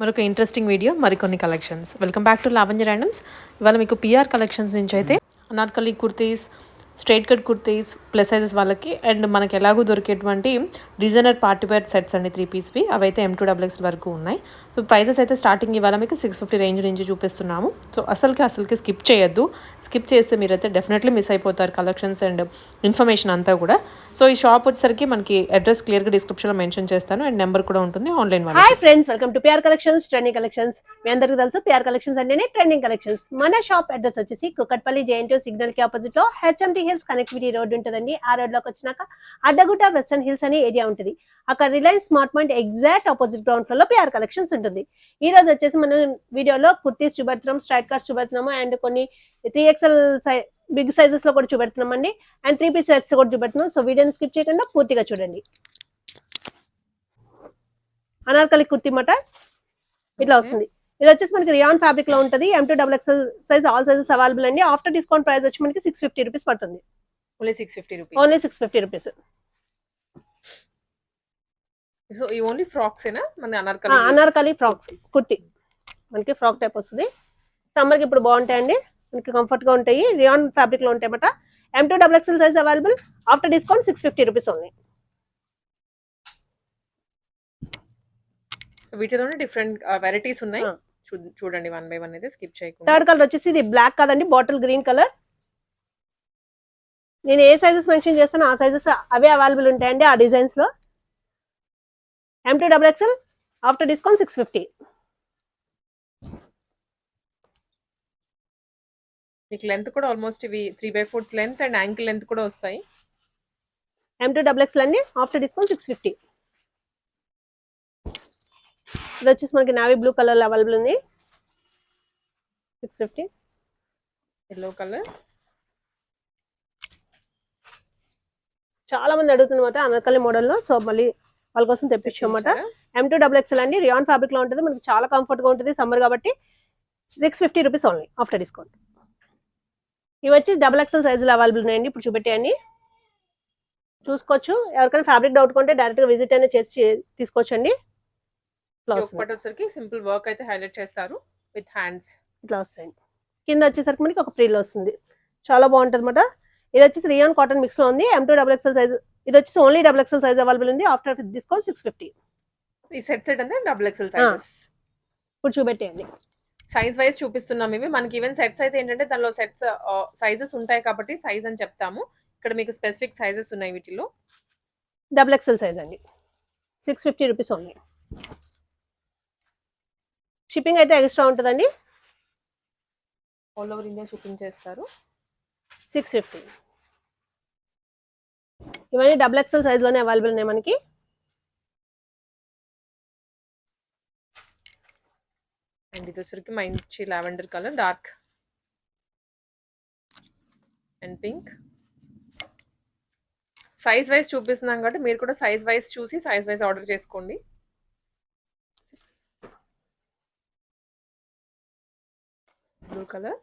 మరొక interesting video మరికొన్ని collections welcome back to లావెంజర్ ర్యాండమ్స్ ఇవాళ మీకు పిఆర్ కలెక్షన్స్ నుంచి అయితే Anarkali kurtis straight cut kurtis plus sizes వాళ్ళకి. అండ్ మనకి ఎలాగో దొరికేటువంటి డిజైనర్ పార్టీ వేర్ సెట్స్ అండి త్రీ పీస్వి. అవి అయితే ఎం టూ డబ్ల్యూఎక్స్ వరకు ఉన్నాయి. సో ప్రైసెస్ అయితే స్టార్టింగ్ ఇవాళ మీకు సిక్స్ ఫిఫ్టీ రేంజ్ నుంచి చూపిస్తున్నాము. సో అసలుకి అసలుకి స్కిప్ చేయొద్దు. స్కిప్ చేస్తే మీరైతే డెఫినెట్లీ మిస్ అయిపోతారు కలెక్షన్స్ అండ్ ఇన్ఫర్మేషన్ అంతా కూడా. సో ఈ షాప్ వచ్చేసరికి మనకి అడ్రస్ క్లియర్గా డిస్క్రిప్షన్లో మెన్షన్ చేస్తాను. అండ్ నెంబర్ కూడా ఉంటుంది online hi friends welcome to PR collections trending collections మీ అందరికీ తెలుసు పిఆర్ కలెక్షన్స్ అంటేనే ట్రెండింగ్ కలెక్షన్స్ మన షాప్ అడ్రస్ వచ్చేసి కుక్కట్పల్లి జేఎన్టీ సిగ్నల్కి ఆపోజిట్లో హిల్స్ కనెక్టివిటీ రోడ్ ఉంటుందండి. ఆ రోడ్లోకి వచ్చినాక అడ్డగుట్ట వెస్టర్న్ హిల్స్ అనే ఏరియా ఉంటుంది. అక్కడ Reliance smart point exact opposite ground ఫ్లోర్లో పిఆర్ కలెక్షన్స్ ఉంటుంది. ఈ రోజు వచ్చేసి మనం వీడియోలో కుర్తీస్ చూపెడుతున్నాం స్ట్రైట్ కార్డ్స్ చూపెడుతున్నాము అండ్ కొన్ని త్రీ ఎక్స్ఎల్ బిగ్ సైజెస్లో కూడా చూపెడుతున్నాం అండి అండ్ త్రీ పీస్ సెట్స్ కూడా చూపెడుతున్నాం. సో వీడియోని స్కిప్ చేయకుండా పూర్తిగా చూడండి. అనార్కలి కుర్తి మాట ఇట్లా వస్తుంది. ఇది వచ్చేసి మనకి రియాన్ ఫ్యాబ్రిక్లో ఉంటుంది. M to double XL size all sizes available అండి. ఆఫ్టర్ డిస్కౌంట్ ప్రైస్ వచ్చి మనకి సిక్స్ ఫిఫ్టీ రూపీస్ పడుతుంది. Only six fifty rupees only six fifty rupees so ఈ ఓన్లీ ఫ్రాక్స్ ఏనా మన అనార్కలి అనార్కలి ఫ్రాక్ కుర్తి. మనకి ఫ్రాక్ టైప్ వస్తుంది. సమ్మర్కి ఇప్పుడు బాగుంటాయండి మనకి కంఫర్ట్గా ఉంటాయి. రియాన్ ఫ్యాబ్రిక్లో ఉంటాయి అన్నమాట. M to double XL size available after discount six fifty rupees only వీటిలోనే డిఫరెంట్ వెరైటీస్ ఉన్నాయి. చూడండి వన్ బై వన్ అయితే స్కిప్ చేయకుండా. థర్డ్ కలర్ వచ్చేసి ఇది బ్లాక్ కాదండి బాటిల్ గ్రీన్ కలర్ నేను ఏ సైజెస్ మెన్షన్ చేస్తానో ఆ సైజెస్ అవే అవైలబుల్ ఉంటాయండి ఆ డిజైన్స్లో. M to double XL after discount six fifty మీకు లెంత్ కూడా ఆల్మోస్ట్ ఇవి three by fourth length and ankle length కూడా వస్తాయి. ఎం టూ డబుల్ ఎక్స్ఎల్ అండి ఆఫ్టర్ డిస్కౌంట్ సిక్స్ ఫిఫ్టీ ఇది వచ్చేసి మనకి నావీ బ్లూ కలర్ అవైలబుల్ ఉంది. సిక్స్ ఫిఫ్టీ ఎల్లో కలర్ చాలా మంది అడుగుతున్నమాట అనర్కలి మోడల్లో సో మళ్ళీ వాళ్ళ కోసం తెప్పించామన్నమాట ఎం టూ డబుల్ ఎక్స్ఎల్ అండి. రియాన్ ఫ్యాబ్రిక్లో ఉంటుంది. మనకి చాలా కంఫర్ట్గా ఉంటుంది సమ్మర్ కాబట్టి. Six fifty rupees only after discount ఇవి వచ్చి డబుల్ ఎక్స్ఎల్ సైజులు అవైలబుల్ ఉన్నాయండి. ఇప్పుడు చూపెట్టేయండి. చూసుకోవచ్చు. ఎవరికైనా ఫ్యాబ్రిక్ డౌట్ కొంటే డైరెక్ట్గా విజిట్ అయినా చేసి తీసుకోవచ్చండి. ఇట్లా వస్తుంది ఒకటి వచ్చరికి సింపుల్ వర్క్ అయితే హైలైట్ చేస్తారు విత్ హ్యాండ్స్. ఇట్లా వస్తాయండి కింద వచ్చేసరికి మనకి ఒక ప్రిల్ వస్తుంది. చాలా బాగుంటుంది అనమాట ఇది వచ్చేసి రియాన్ కాటన్ మిక్స్లో ఉంది. M to double XL size ఇది వచ్చేసి only double XL size available ఉంది. ఆఫ్టర్ డిస్కౌంట్ సిక్స్ ఫిఫ్టీ ఈ సెట్ సెట్ అంటే డబుల్ ఎక్సెల్ సైజెస్ ఇప్పుడు చూపెట్టేయండి. సైజ్ వైజ్ చూపిస్తున్నాం ఇవి. మనకి ఈవెన్ సెట్స్ అయితే ఏంటంటే దానిలో సెట్స్ సైజెస్ ఉంటాయి కాబట్టి సైజ్ అని చెప్తాము. ఇక్కడ మీకు స్పెసిఫిక్ సైజెస్ ఉన్నాయి వీటిలో. డబుల్ ఎక్స్ఎల్ సైజ్ అండి. Six fifty rupees only shipping అయితే ఎక్స్ట్రా ఉంటుందండి. ఆల్ ఓవర్ ఇండియా షిప్పింగ్ చేస్తారు. Six fifty. ఇవన్నీ డబుల్ ఎక్స్ఎల్ సైజ్లోనే అవైలబుల్ ఉన్నాయి మనకి. అండ్ ఇది వచ్చరికి మంచి lavender colour dark and pink. Size wise చూపిస్తున్నాం కాబట్టి మీరు కూడా సైజ్ వైజ్ చూసి సైజ్ వైజ్ ఆర్డర్ చేసుకోండి. Blue colour.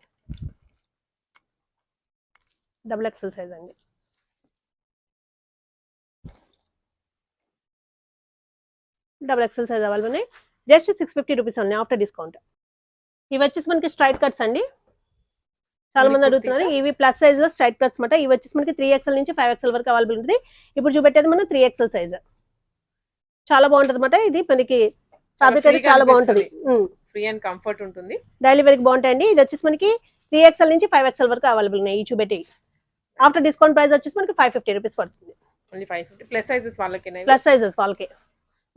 Double XL size అండి. డబుల్ ఎక్స్ఎల్ సైజ్ అవైలబుల్ ఉన్నాయి. జస్ట్ సిక్స్ ఫిఫ్టీ రూపీస్ ఉన్నాయి ఆఫ్టర్ డిస్కౌంట్ ఇవి వచ్చేసి మనకి స్ట్రైట్ కట్స్ అండి. చాలా మంది అడుగుతున్నారు? ఇవి ప్లస్ సైజ్లో స్ట్రైట్ కట్స్ మాట ఇవి వచ్చేసి మనకి త్రీ ఎక్స్ఎల్ నుంచి ఫైవ్ ఎక్స్ఎల్ వరకు అవైలబుల్ ఉంటుంది. ఇప్పుడు చూపెట్టేది మనం త్రీ ఎక్స్ఎల్ సైజ్ చాలా బాగుంటుంది అనమాట ఇది మనకి ఫ్యాబ్రిక్ అయితే చాలా బాగుంటుంది. ఫ్రీ అండ్ కంఫర్ట్ ఉంటుంది. డైలీ వేర్కి బాగుంటాయండి. ఇది వచ్చేసి మనకి త్రీ ఎక్స్ఎల్ నుంచి ఫైవ్ ఎక్స్ఎల్ వరకు అవైలబుల్ ఉన్నాయి. ఈ చూపెట్టి. ఆఫ్టర్ డిస్కౌంట్ ప్రైస్ వచ్చేసి మనకి ఫైవ్ ఫిఫ్టీ రూపీస్ పడుతుంది. Only five fifty plus sizes వాళ్ళకి ప్లస్ సైజెస్ వాళ్ళకి.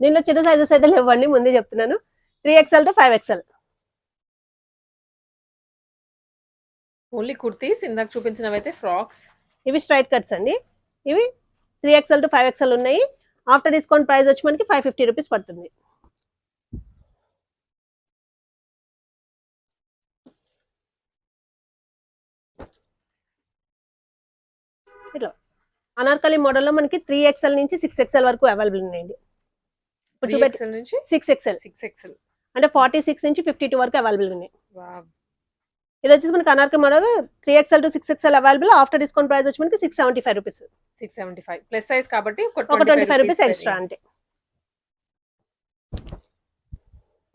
దీనిలో చిన్న సైజెస్ అయితే లేవండి. ముందే చెప్తున్నాను. Three XL to five XL only kurtis. ఇందాక చూపించినవి అయితే ఫ్రాక్స్. ఇవి స్ట్రైట్ కట్స్ అండి. ఇవి three XL to five XL ఉన్నాయి. ఆఫ్టర్ డిస్కౌంట్ ప్రైస్ వచ్చి మనకి ఫైవ్ ఫిఫ్టీ రూపీస్ పడుతుంది. ఇట్లా అనార్కలి మోడల్లో మనకి త్రీ ఎక్స్ఎల్ నుంచి సిక్స్ ఎక్స్ఎల్ వరకు అవైలబుల్ ఉన్నాయండి. సిక్స్ ఎక్స్ఎల్ సిక్స్ ఎక్స్ఎల్ అంటే ఫార్టీ సిక్స్ నుంచి ఫిఫ్టీ టూ వరకు అవైలబుల్ ఉన్నాయి. ఇది వచ్చేసి మనకి Anarkali model three XL to six XL available after discount price వచ్చి మనకి six seventy five rupees six seventy five plus size కాబట్టి ఒక ట్వంటీ ఫైవ్ రూపీస్ ఎక్స్ట్రా అంటే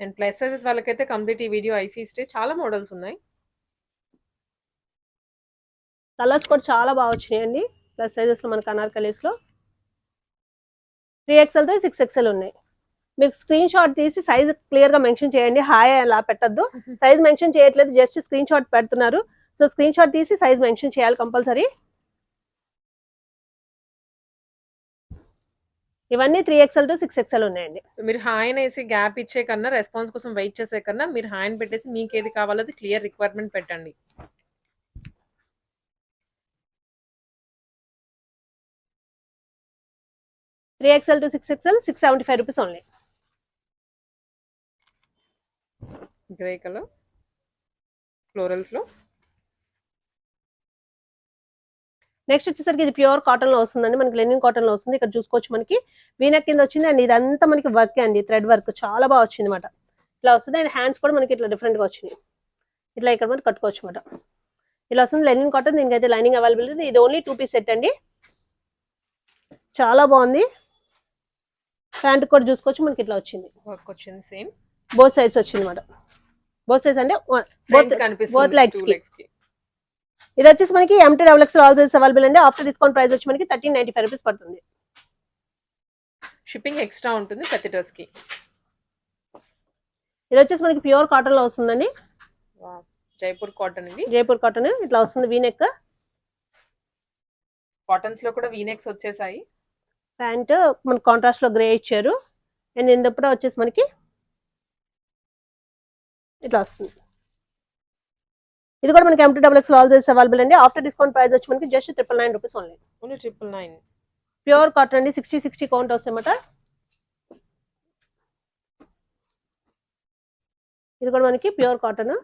అండ్ ప్లస్ సైజెస్ వాళ్ళకైతే కంప్లీట్ ఈ వీడియో ఐఫీ స్టే చాలా మోడల్స్ ఉన్నాయి. కలర్స్ కూడా చాలా బాగా వచ్చినాయండి. ప్లస్ సైజెస్లో మనకి అనార్కలీస్లో. త్రీ ఎక్స్ఎల్తో సిక్స్ ఎక్స్ఎల్ ఉన్నాయి. మీకు స్క్రీన్ షాట్ తీసి సైజ్ క్లియర్గా మెన్షన్ చేయండి. హాయ్ అలా పెట్టద్దు. సైజ్ మెన్షన్ చేయట్లేదు. జస్ట్ స్క్రీన్ షాట్ పెడుతున్నారు. సో స్క్రీన్ షాట్ తీసి సైజ్ మెన్షన్ చేయాలి కంపల్సరీ ఇవన్నీ three XL to six XL ఉన్నాయండి. మీరు హాయ్ అనేసి గ్యాప్ ఇచ్చే కన్నా రెస్పాన్స్ కోసం వెయిట్ చేసే కన్నా మీరు హాయ్ పెట్టేసి మీకు ఏది కావాలో అది క్లియర్ రిక్వైర్మెంట్ పెట్టండి. Three XL to six XL six seventy five rupees only grey colour ఫ్లోరల్స్లో. Next వచ్చేసరికి ఇది ప్యూర్ కాటన్లో వస్తుందండి. మనకి లెనిన్ కాటన్లో వస్తుంది. ఇక్కడ చూసుకోవచ్చు మనకి. వీనెక్ కింద వచ్చింది అండ్ ఇదంతా మనకి వర్క్ అండి. థ్రెడ్ వర్క్ చాలా బాగా వచ్చింది అనమాట ఇట్లా వస్తుంది అండ్ హ్యాండ్స్ కూడా మనకి ఇట్లా డిఫరెంట్గా వచ్చినాయి. ఇట్లా ఇక్కడ మనం కట్టుకోవచ్చు అనమాట ఇలా వస్తుంది లెనిన్ కాటన్ దీనికైతే లైనింగ్ అవైలబుల్ ఉంది. ఇది ఓన్లీ టూ పీస్ సెట్ అండి. చాలా బాగుంది. ప్యాంట్ కూడా చూసుకోవచ్చు మనకి ఇట్లా వచ్చింది. వర్క్ వచ్చింది సేమ్ బోత్ సైడ్స్ వచ్చింది అనమాట బోత్ సైడ్స్ అంటే బోత్ legs కి. ఇది వచ్చేసి మనకి M to double X L size available అండి. ఆఫ్టర్ డిస్కౌంట్ ప్రైస్ వచ్చి మనకి థర్టీన్ నైన్టీ ఫైవ్ రూపీస్ పడుతుంది. షిప్పింగ్ ఎక్స్ట్రా ఉంటుంది ప్రతి డ్రెస్కి. ఇది వచ్చేసి మనకి ప్యూర్ కాటన్లో వస్తుందండి. జైపూర్ కాటన్ ఇది. జైపూర్ కాటన్ ఇట్లా వస్తుంది వీనెక్ కాటన్స్లో కూడా వీనెక్స్ వచ్చేసాయి. ప్యాంట్ మనకి కాంట్రాస్ట్లో గ్రే ఇచ్చారు. అండ్ ఇందప్పుడు వచ్చేసి మనకి ఇట్లా వస్తుంది. ఇది కూడా మనకి M to double X L size available అండి. ఆఫ్టర్ డిస్కౌంట్ ప్రైస్ వచ్చి మనకి just triple nine rupees only only triple nine pure cotton అండి. సిక్స్టీ సిక్స్టీ కౌంట్ వస్తాయన్నమాట. ఇది కూడా మనకి ప్యూర్ కాటన్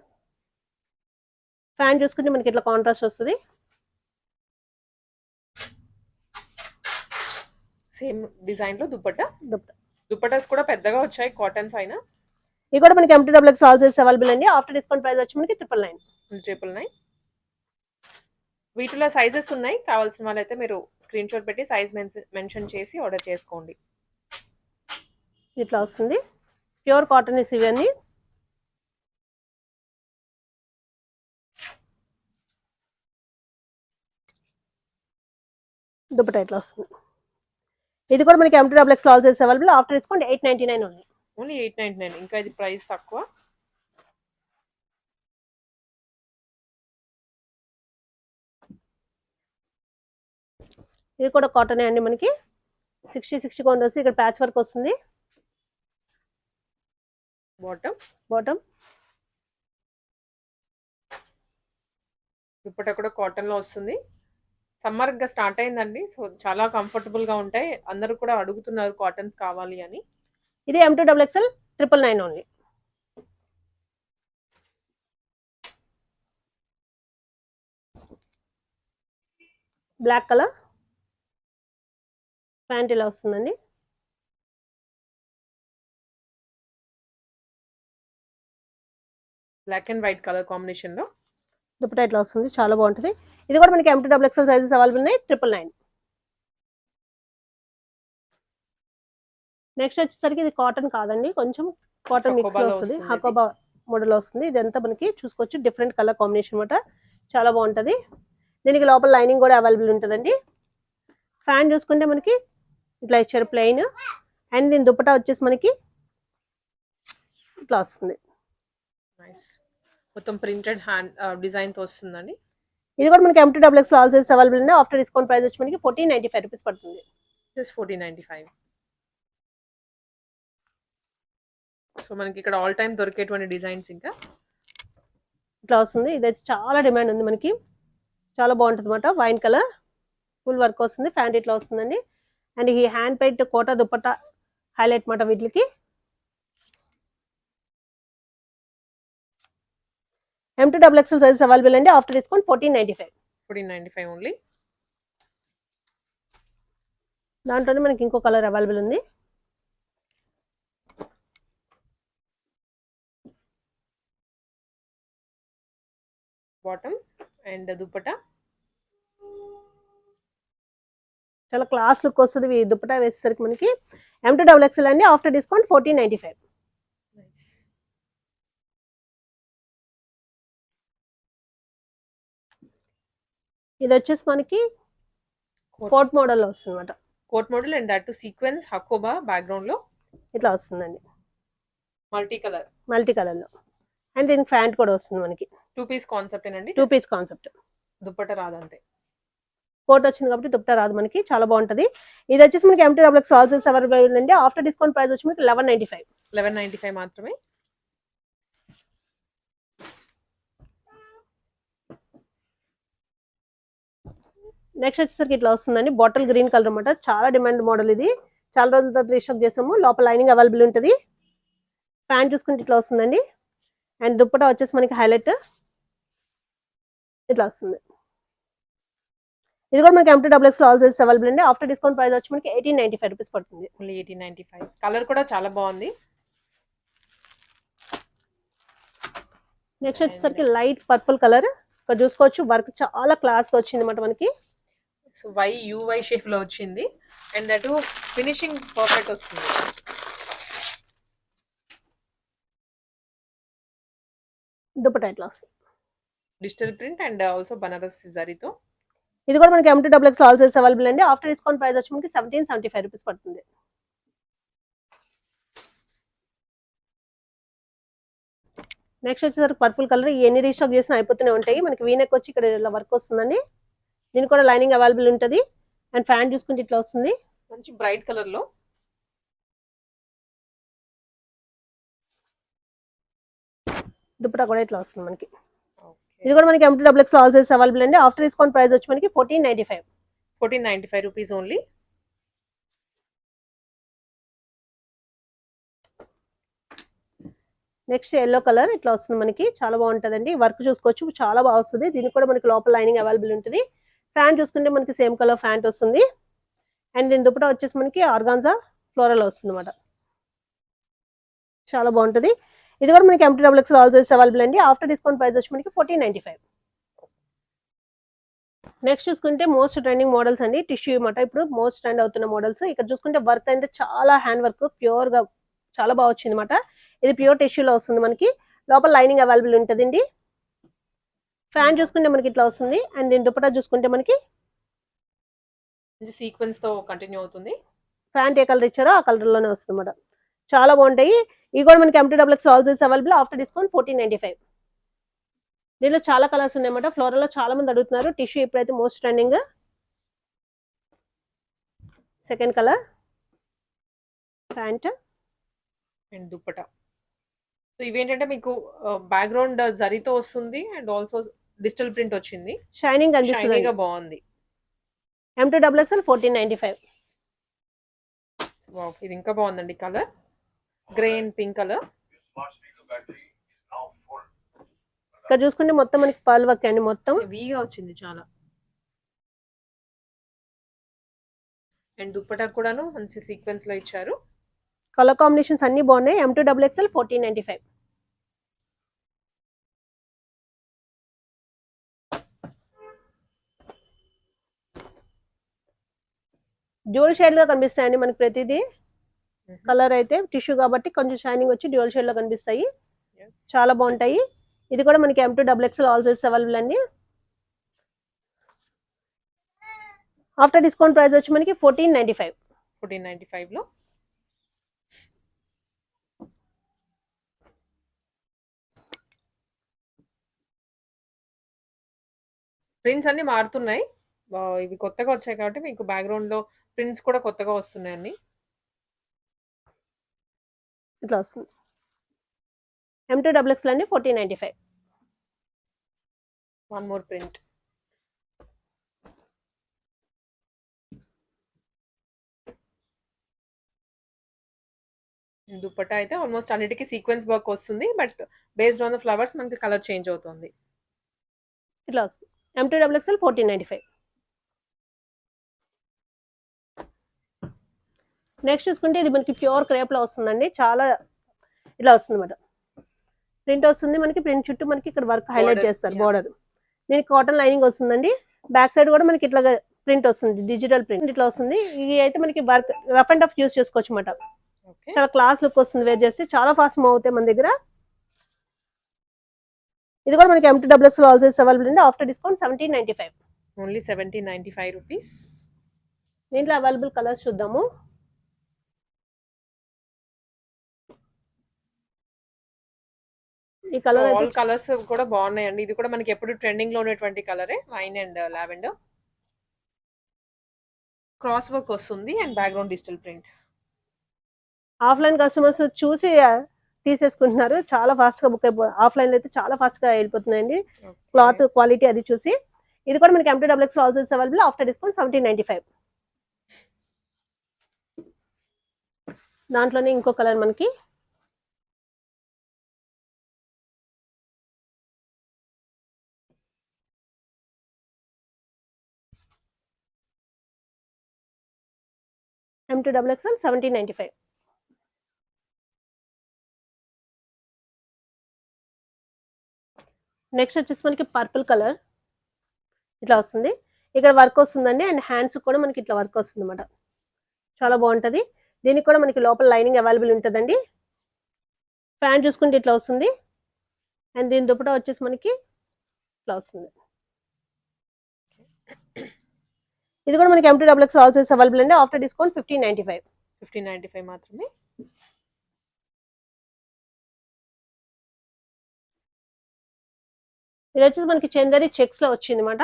ఫ్యాన్ చూసుకుంటే మనకి ఇట్లా కాంట్రాస్ట్ వస్తుంది. సేమ్ డిజైన్లో దుప్పట్టా దుప్పట దుప్పటాస్ కూడా పెద్దగా వచ్చాయి కాటన్స్ అయినా. ఇది కూడా మనకి M to double X L size available అండి. ఆఫ్టర్ డిస్కౌంట్ ప్రైస్ వచ్చి మనకి ట్రిపుల్ నైన్ ట్రిపుల్ నైన్ వీటిలో సైజెస్ ఉన్నాయి. కావాల్సిన వాళ్ళైతే మీరు స్క్రీన్ షాట్ పెట్టి సైజ్ మెన్షన్ చేసి ఆర్డర్ చేసుకోండి. ఇట్లా వస్తుంది ప్యూర్ కాటన్ ఇవన్నీ. దుప్పట ఇట్లా వస్తుంది ఇది కూడా మనకి M to double X L size available after discount eight ninety nine ఉంది ఓన్లీ ఎయిట్ నైన్టీ నైన్ ఇంకా ఇది ప్రైస్ తక్కువ. ఇది కూడా కాటనే అండి మనకి. సిక్స్టీ సిక్స్టీ కౌంట్ వస్తుంది ఇక్కడ ప్యాచ్ వర్క్ వస్తుంది. బాటమ్ బాటమ్ దుప్పట కూడా కాటన్లో వస్తుంది. సమ్మర్ ఇంకా స్టార్ట్ అయిందండి. సో చాలా కంఫర్టబుల్గా ఉంటాయి. అందరూ కూడా అడుగుతున్నారు కాటన్స్ కావాలి అని. ఇది M to double XL triple nine only black colour pant ఇలా వస్తుందండి. Black and white colour combination లో దుప్పటా ఇట్లా వస్తుంది? చాలా బాగుంటుంది. ఇది కూడా మనకి M to double XL sizes available ఉన్నాయి. ట్రిపుల్ నైన్ నెక్స్ట్ వచ్చేసరికి ఇది కాటన్ కాదండి. కొంచెం కాటన్ మిక్స్ వస్తుంది. హకోబా మోడల్ వస్తుంది. ఇదంతా మనకి చూసుకోవచ్చు. డిఫరెంట్ కలర్ కాంబినేషన్ అనమాట చాలా బాగుంటది. దీనికి లోపల లైనింగ్ కూడా అవైలబుల్ ఉంటుందండి. ఫ్యాన్ చూసుకుంటే మనకి ఇట్లా ఇచ్చారు ప్లెయిన్ అండ్ దీని దుప్పటా వచ్చేసి మనకి ఇట్లా వస్తుంది. నైస్ మొత్తం ప్రింటెడ్ హ్యాండ్ డిజైన్తో వస్తుందండి. ఇది కూడా మనకి M to double X L size available ఉంది ఆఫ్టర్ డిస్కౌంట్ ప్రైస్ వచ్చి మనకి ఫోర్టీన్ నైన్టీ ఫైవ్ రూపీస్ పడుతుంది. Just fourteen ninety five so మనకి ఇక్కడ ఆల్ టైమ్ దొరికేటువంటి డిజైన్స్ ఇంకా. ఇట్లా వస్తుంది. ఇదైతే చాలా డిమాండ్ ఉంది మనకి. చాలా బాగుంటుంది అనమాట వైన్ కలర్ ఫుల్ వర్క్ వస్తుంది. ఫ్యాంట్ ఇట్లా వస్తుందండి. అండ్ ఈ hand paint Kota dupatta highlight మాట వీటికి. M to double XL sizes available అండి. After discount fourteen ninety five fourteen ninety five only దాంట్లోనే మనకి ఇంకో కలర్ అవైలబుల్ ఉంది. Bottom and dupatta? చాలా క్లాస్ లుక్ వస్తుంది. దుప్పటా వేసేసరికి మనకి ఎం టూ డబుల్ ఎక్స్ఎల్ అండి. After discount fourteen ninety five ఇది వచ్చేసి మనకి కోట్ మోడల్లో వస్తుంది అనమాట coat model and that too sequence Hakoba బ్యాక్గ్రౌండ్లో ఇట్లా వస్తుందండి. మల్టీ కలర్ మల్టీ కలర్లో అండ్ దీనికి ఫ్యాంట్ కూడా వస్తుంది మనకి. టూ పీస్ కాన్సెప్ట్ ఏనండి? టూ పీస్ కాన్సెప్ట్ దుప్పట రాదంతే. కోట్ వచ్చింది కాబట్టి దుప్పటా రాదు మనకి. చాలా బాగుంటది. ఇది వచ్చేసి మనకి M to double X also available ఉందండి. ఆఫ్టర్ డిస్కౌంట్ ప్రైస్ వచ్చి మనకి eleven ninety five eleven ninety five మాత్రమే. నెక్స్ట్ వచ్చేసరికి ఇట్లా వస్తుందండి. బాటిల్ గ్రీన్ కలర్ అన్నమాట. చాలా డిమాండ్ మోడల్ ఇది. చాలా రోజుల తర్వాత రీస్టాక్ చేసాము. లోపల లైనింగ్ అవైలబుల్ ఉంటుంది. ప్యాంట్ చూసుకుంటే ఇట్లా వస్తుందండి. అండ్ దుప్పటా వచ్చేసి మనకి హైలైట్ ఇట్లా వస్తుంది. ఇది కూడా మనకి M to double X also available అండి. ఆఫ్టర్ డిస్కౌంట్ ప్రైస్ వచ్చి మనకి ఎయిటీన్ నైన్టీ ఫైవ్ రూపీస్ పడుతుంది. Only eighteen ninety five colour కూడా చాలా బాగుంది. నెక్స్ట్ వచ్చేసరికి లైట్ పర్పుల్ కలర్ ఇక్కడ చూసుకోవచ్చు. వర్క్ చాలా క్లాస్గా వచ్చింది అనమాట మనకి. సో వై యూవై షేప్లో వచ్చింది. అండ్ దట్ ఫినిషింగ్ పర్ఫెక్ట్ వస్తుంది. దుప్పటా ఇట్లా వస్తుంది? Digital print and also Banaras జరీతో ఇది కూడా మనకి M to double X also available అండి ఆఫ్టర్ డిస్కౌంట్ ప్రైస్ వచ్చి మనకి సెవెంటీన్ సెవెంటీ ఫైవ్ రూపీస్ పడుతుంది. నెక్స్ట్ వచ్చేసరికి పర్పుల్ కలర్ ఎన్ని రీస్టాక్ చేసినా అయిపోతూనే ఉంటాయి. మనకి వీనెక్ వచ్చి ఇక్కడ ఇలా వర్క్ వస్తుందండి. దీనికి కూడా లైనింగ్ అవైలబుల్ ఉంటుంది. అండ్ ఫ్యాన్ చూసుకుంటే ఇట్లా వస్తుంది. మంచి బ్రైట్ కలర్లో. దుప్పటా కూడా ఇట్లా వస్తుంది మనకి. ఇది కూడా మనకి M to double X also available అండి. ఆఫ్టర్ డిస్కౌంట్ ప్రైస్ వచ్చి మనకి fourteen ninety five fourteen ninety five rupees only next yellow colour ఇట్లా వస్తుంది మనకి. చాలా బాగుంటుందండి. వర్క్ చూసుకోవచ్చు. చాలా బాగా వస్తుంది. దీనికి కూడా మనకి లోపల లైనింగ్ అవైలబుల్ ఉంటుంది. ఫ్యాన్ చూసుకుంటే మనకి సేమ్ కలర్ ఫ్యాంట్ వస్తుంది. అండ్ దీని దుప్పట వచ్చేసి మనకి ఆర్గాన్జా ఫ్లోరల్ వస్తుంది అనమాట చాలా బాగుంటుంది. ఇది కూడా మనకి M to double all also available అండి. ఆఫ్టర్ డిస్కౌంట్ ప్రైస్ వచ్చి మనకి ఫోర్టీన్ నైన్టీ ఫైవ్ నెక్స్ట్ చూసుకుంటే మోస్ట్ ట్రెండింగ్ మోడల్స్ అండి. టిష్యూ అనమాట ఇప్పుడు మోస్ట్ ట్రెండ్ అవుతున్న మోడల్స్ ఇక్కడ చూసుకుంటే వర్క్ అయితే చాలా హ్యాండ్ వర్క్ ప్యూర్గా చాలా బాగా వచ్చింది అనమాట ఇది ప్యూర్ టిష్యూలో వస్తుంది మనకి. లోపల లైనింగ్ అవైలబుల్ ఉంటుందండి. ఫ్యాన్ చూసుకుంటే మనకి ఇట్లా వస్తుంది. అండ్ దీని దుప్పటా చూసుకుంటే మనకి సీక్వెన్స్తో కంటిన్యూ అవుతుంది. ఫ్యాంట్ ఏ కలర్ ఇచ్చారో ఆ కలర్లోనే వస్తుంది అనమాట చాలా బాగుంటాయి. ఇవి కూడా మనకి M to double X also available after discount fourteen ninety five దీనిలో చాలా కలర్స్ ఉన్నాయన్నమాట. ఫ్లోరల్లో చాలా మంది అడుగుతున్నారు. టిష్యూ ఇప్పుడైతే most trending second colour pant and dupatta so ఇవేంటంటే మీకు బ్యాక్గ్రౌండ్ జరీతో వస్తుంది అండ్ ఆల్సో డిజిటల్ ప్రింట్ వచ్చింది. షైనింగ్ షైనీగా బాగుంది. M to double XL fourteen ninety five ఇది ఇంకా బాగుందండి colour grey and pink colour ఇక్కడ చూసుకుంటే మొత్తం మనకి పర్ల్ వర్క్ అండి మొత్తం. హెవీగా వచ్చింది చాలా. అండ్ దుప్పటా కూడాను మంచి సీక్వెన్స్లో ఇచ్చారు. కలర్ కాంబినేషన్స్ అన్ని బాగున్నాయి. M to double XL fourteen ninety five dual షేడ్గా కనిపిస్తాయండి మనకి ప్రతిదీ. కలర్ అయితే టిష్యూ కాబట్టి కొంచెం షైనింగ్ వచ్చి డ్యూల్ షేడ్లో కనిపిస్తాయి. చాలా బాగుంటాయి. ఇది కూడా మనకి M to double XL also available అండి. ఆఫ్టర్ డిస్కౌంట్ ప్రైస్ వచ్చి మనకి fourteen ninety five fourteen ninety five prints అన్ని మారుతున్నాయి. ఇవి కొత్తగా వచ్చాయి కాబట్టి మీకు బ్యాక్గ్రౌండ్లో ప్రింట్స్ కూడా కొత్తగా వస్తున్నాయి అన్ని ఇట్లా వస్తుంది. ఎం టూ డబుల్ అండి fourteen ninety five one more print dupatta అయితే ఆల్మోస్ట్ అన్నిటికీ సీక్వెన్స్ వర్క్ వస్తుంది but based on the flowers మనకి కలర్ చేంజ్ అవుతుంది. ఇట్లా వస్తుంది. M to double XL fourteen ninety five next చూసుకుంటే ఇది మనకి ప్యూర్ క్రేప్లో వస్తుందండి. చాలా ఇలా వస్తుంది అనమాట ప్రింట్ వస్తుంది మనకి ప్రింట్ చుట్టూ మనకి ఇక్కడ వర్క్ హైలైట్ చేస్తారు. బోర్డర్ దీనికి కాటన్ లైనింగ్ వస్తుందండి. బ్యాక్ సైడ్ కూడా మనకి ఇట్లా ప్రింట్ వస్తుంది డిజిటల్ ప్రింట్ ఇట్లా వస్తుంది. ఇది అయితే మనకి work rough and tough use చేసుకోవచ్చు అనమాట చాలా క్లాస్ లుక్ వస్తుంది వేర్ చేస్తే. చాలా ఫాస్ట్ మూవ్ అవుతాయి మన దగ్గర. ఇది కూడా మనకి M to double X also available అండి after discount seventeen ninety five only seventy ninety five rupees దీంట్లో అవైలబుల్ కలర్స్ చూద్దాము. ఈ కలర్ ఆల్ కలర్స్ కూడా బాగున్నాయండి. ఇది కూడా మనకి ఎప్పుడు ట్రెండింగ్లో ఉన్నటువంటి కలరే wine and lavender cross work వస్తుంది and background digital print offline customers చూసి తీసేసుకుంటున్నారు. చాలా ఫాస్ట్గా బుక్ అయిపో ఆఫ్లైన్ అయితే చాలా ఫాస్ట్గా వెళ్ళిపోతున్నాయండి. క్లాత్ క్వాలిటీ అది చూసి. ఇది కూడా మనకి M to double X also available after discount seventeen ninety five దాంట్లోనే ఇంకో కలర్ మనకి. M to double XL seventeen ninety five next వచ్చేసి మనకి పర్పుల్ కలర్ ఇట్లా వస్తుంది. ఇక్కడ వర్క్ వస్తుందండి. అండ్ హ్యాండ్స్ కూడా మనకి ఇట్లా వర్క్ వస్తుంది అనమాట చాలా బాగుంటుంది. దీనికి కూడా మనకి లోపల లైనింగ్ అవైలబుల్ ఉంటుందండి. ప్యాంట్ చూసుకుంటే ఇట్లా వస్తుంది. అండ్ దీని దుప్పటా వచ్చేసి మనకి ఇట్లా వస్తుంది. ఇది కూడా మనకి M to double X available అండి. After discount fifteen ninety five fifteen ninety five మాత్రమే. ఇది వచ్చేసి మనకి చందరి చెక్స్లో వచ్చింది అనమాట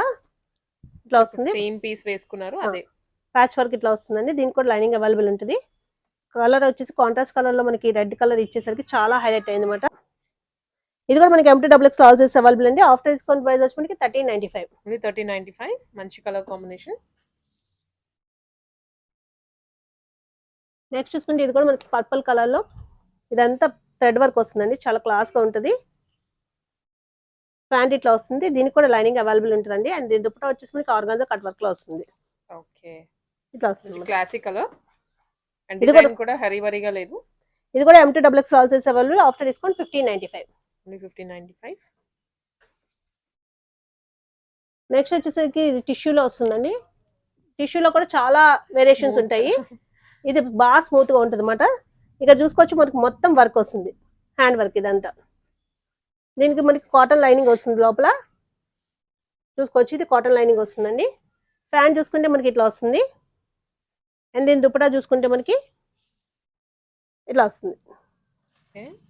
ఇట్లా వస్తుంది. సేమ్ పీస్ వేసుకున్నారు. అదే. ప్యాచ్ వర్క్ ఇట్లా వస్తుందండి. దీనికి కూడా లైనింగ్ అవైలబుల్ ఉంటుంది. కలర్ వచ్చేసి కాంట్రాస్ట్ కలర్లో మనకి రెడ్ కలర్ ఇచ్చేసరికి చాలా హైలైట్ అయింది అనమాట ఇది కూడా మనకి M to double X also available అండి. ఆఫ్టర్ డిస్కౌంట్ ప్రైస్ వచ్చి మనకి thirteen ninety five only thirty ninety five మంచి కలర్ కాంబినేషన్ నెక్స్ట్ చూసుకుంటే ఇది కూడా మనకి పర్పుల్ కలర్లో ఇదంతా థ్రెడ్ వర్క్ వస్తుందండి. చాలా క్లాస్గా ఉంటుంది. ప్యాంట్ ఇట్లా వస్తుంది. దీనికి కూడా లైనింగ్ అవైలబుల్ ఉంటుందండి. అండ్ దీని దుప్పట వచ్చేసి మనకి ఆర్గాన్జా కట్ వర్క్లో వస్తుంది. ఓకే. ఇట్లా వస్తుంది. అన్నమాట. అండ్ ఇది కూడా- డిజైన్ కూడా హరీ బరీగా లేదు? ఇది కూడా M to double X also available after discount fifteen ninety five only five next వచ్చేసరికి ఇది టిష్యూలో వస్తుందండి. టిష్యూలో కూడా చాలా వేరియేషన్స్ ఉంటాయి. ఇది బాగా స్మూత్గా ఉంటుంది అనమాట ఇక చూసుకోవచ్చు మనకి మొత్తం వర్క్ వస్తుంది. హ్యాండ్ వర్క్ ఇదంతా. దీనికి మనకి కాటన్ లైనింగ్ వస్తుంది లోపల. చూసుకోవచ్చు ఇది కాటన్ లైనింగ్ వస్తుందండి. ప్యాంట్ చూసుకుంటే మనకి ఇట్లా వస్తుంది. అండ్ దీని దుపటా చూసుకుంటే మనకి ఇట్లా వస్తుంది.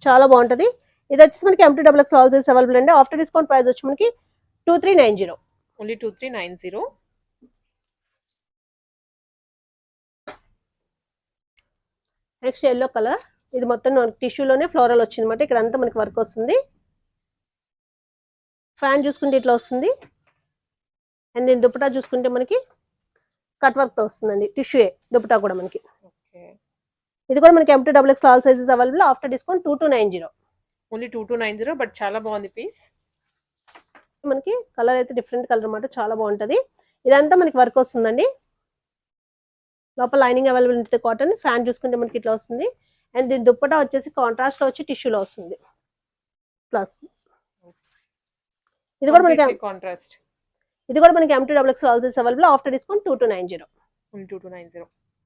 చాలా బాగుంటది. ఇది వచ్చేసి మనకి M to double X also available అండి. ఆఫ్టర్ డిస్కౌంట్ ప్రైస్ వచ్చి మనకి two three nine zero only two three nine zero next yellow colour ఇది మొత్తం టిష్యూలోనే ఫ్లోరల్ వచ్చింది అనమాట ఇక్కడ అంతా మనకి వర్క్ వస్తుంది. ఫ్యాన్ చూసుకుంటే ఇట్లా వస్తుంది. అండ్ దీని దుపటా చూసుకుంటే మనకి కట్ వర్క్తో వస్తుందండి. టిష్యూయే దుపటా కూడా మనకి. ఓకే. ఇది కూడా మనకి M to double X all sizes available after discount two two nine zero only two two nine zero but చాలా బాగుంది పీస్ మనకి కలర్ అయితే డిఫరెంట్ కలర్ అనమాట చాలా బాగుంటుంది. ఇదంతా మనకి వర్క్ వస్తుందండి. లోపల లైనింగ్ అవైలబుల్ ఉంటుంది కాటన్ ఫ్యాన్ చూసుకుంటే మనకి ఇట్లా వస్తుంది. అండ్ దీని దుప్పటా వచ్చేసి కాంట్రాస్ట్లో వచ్చి టిష్యూలో వస్తుంది. ఇట్లా వస్తుంది ఇది కూడా మనకి కాంట్రాస్ట్ ఇది కూడా మనకి M to double X available after discount two two nine zero two two nine zero